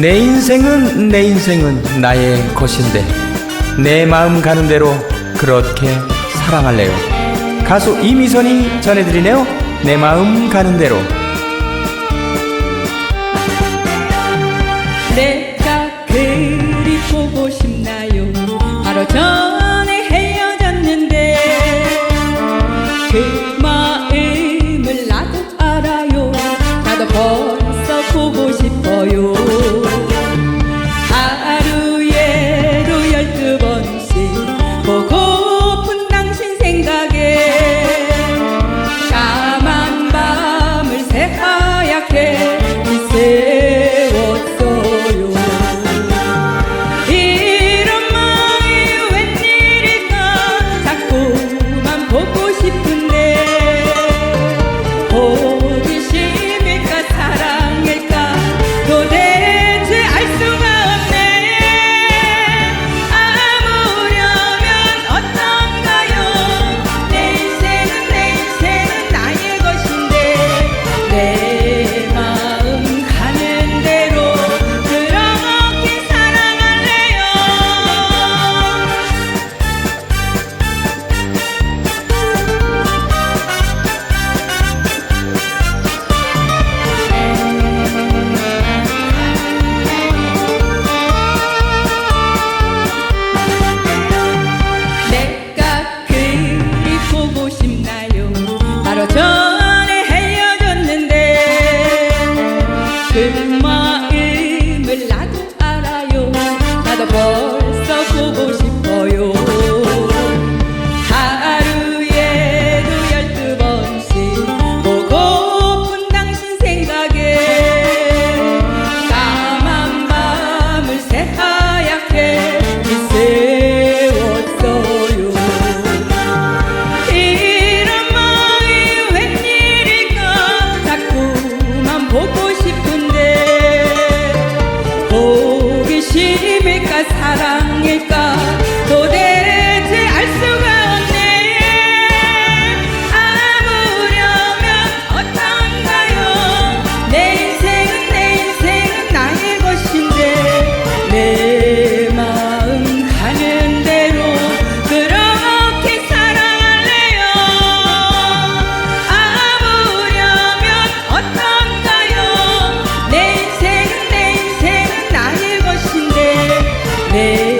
내 인생은 내 인생은 나의 것인데 내 마음 가는 대로 그렇게 사랑할래요. 가수 이미선이 전해드리네요. 내 마음 가는 대로. 내가 그리 보고 싶나요 바로 저 보고 싶어. 사랑일까? Hey.